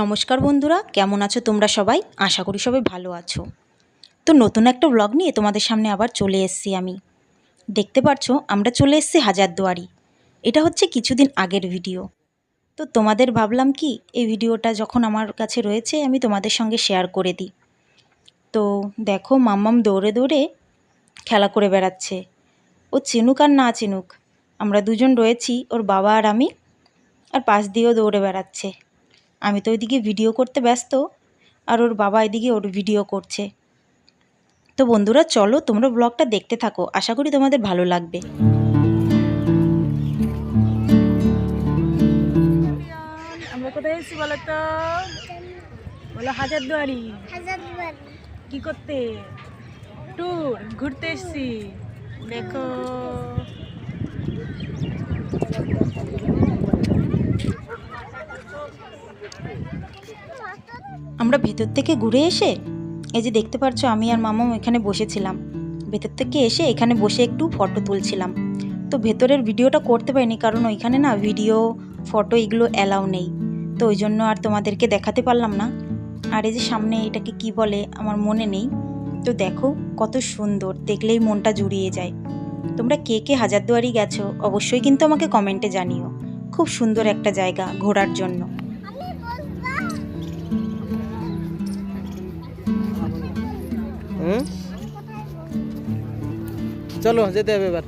নমস্কার বন্ধুরা, কেমন আছো তোমরা সবাই? আশা করি সবাই ভালো আছো। তো নতুন একটা ব্লগ নিয়ে তোমাদের সামনে আবার চলে এসেছি আমি। দেখতে পাচ্ছ আমরা চলে এসেছি হাজারদুয়ারি। এটা হচ্ছে কিছুদিন আগের ভিডিও তো তোমাদের ভাবলাম কি, এই ভিডিওটা যখন আমার কাছে রয়েছে আমি তোমাদের সঙ্গে শেয়ার করে দিই। তো দেখো মাম্মাম দৌড়ে দৌড়ে খেলা করে বেড়াচ্ছে। ও চিনুক আর না চিনুক, আমরা দুজন রয়েছি, ওর বাবা আর আমি, আর পাশ দিয়েও দৌড়ে বেড়াচ্ছে। আমি তো ওইদিকে ভিডিও করতে ব্যস্ত, আর ওর বাবা এদিকে ওর ভিডিও করছে। তো বন্ধুরা চলো তোমরা ব্লগটা দেখতে থাকো, আশা করি তোমাদের ভালো লাগবে। এসেছি বলো তো বলো হাজারদুয়ারি কি করতে? ট্যুর ঘুরতে এসেছি। দেখো। আমরা ভেতর থেকে ঘুরে এসে এই যে দেখতে পাচ্ছ আমি আর মামাম এখানে বসেছিলাম। ভেতর থেকে এসে এখানে বসে একটু ফটো তুলছিলাম। তো ভেতরের ভিডিওটা করতে পারিনি কারণ ওইখানে না ভিডিও ফটো এগুলো অ্যালাউ নেই। তো ওই জন্য আর তোমাদেরকে দেখাতে পারলাম না। আর এই যে সামনে এটাকে কি বলে আমার মনে নেই। তো দেখো কত সুন্দর দেখলেই মনটা জুড়িয়ে যায়। তোমরা কে কে হাজারদুয়ারি গেছো অবশ্যই কিন্তু আমাকে কমেন্টে জানিও। খুব সুন্দর একটা জায়গা ঘোরার জন্য। আমি বলব হুম? চলো যেতে হবে এবার।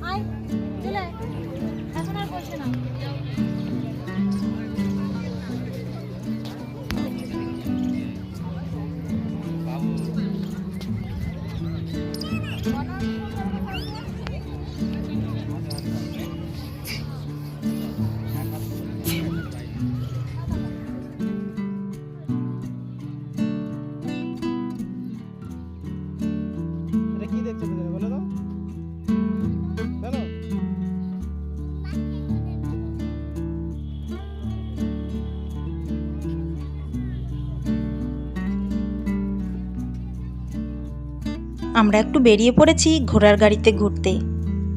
আমরা একটু বেরিয়ে পড়েছি ঘোড়ার গাড়িতে ঘুরতে।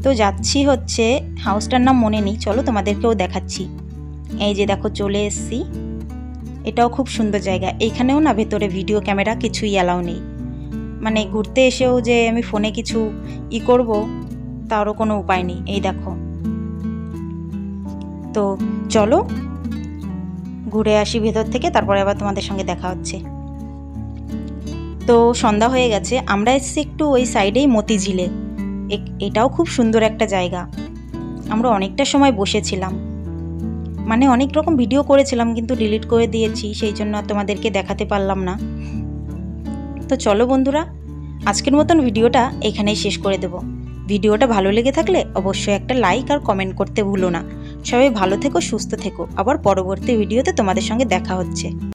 তো যাচ্ছি হচ্ছে, হাউসটার নাম মনে নেই, চলো তোমাদেরকেও দেখাচ্ছি। এই যে দেখো, চলে এসছি। এটাও খুব সুন্দর জায়গা। এখানেও না ভেতরে ভিডিও ক্যামেরা কিছুই অ্যালাউ নেই। মানে ঘুরতে এসেও যে আমি ফোনে কিছু ই করব, তারও কোনো উপায় নেই। এই দেখো। তো চলো, ঘুরে আসি ভেতর থেকে, তারপরে আবার তোমাদের সঙ্গে দেখা হচ্ছে। তো সন্ধ্যা হয়ে গেছে, আমরা এসেছি একটু ওই সাইডেই মতিঝিলে। এটাও খুব সুন্দর একটা জায়গা। আমরা অনেকটা সময় বসেছিলাম। মানে অনেক রকম ভিডিও করেছিলাম, কিন্তু ডিলিট করে দিয়েছি, সেই জন্য তোমাদেরকে দেখাতে পারলাম না। তো চলো বন্ধুরা, আজকের মতন ভিডিওটা এখানেই শেষ করে দেব। ভিডিওটা ভালো লেগে থাকলে অবশ্যই একটা লাইক আর কমেন্ট করতে ভুলো না। সবাই ভালো থেকো, সুস্থ থেকো। আবার পরবর্তী ভিডিওতে তোমাদের সঙ্গে দেখা হচ্ছে।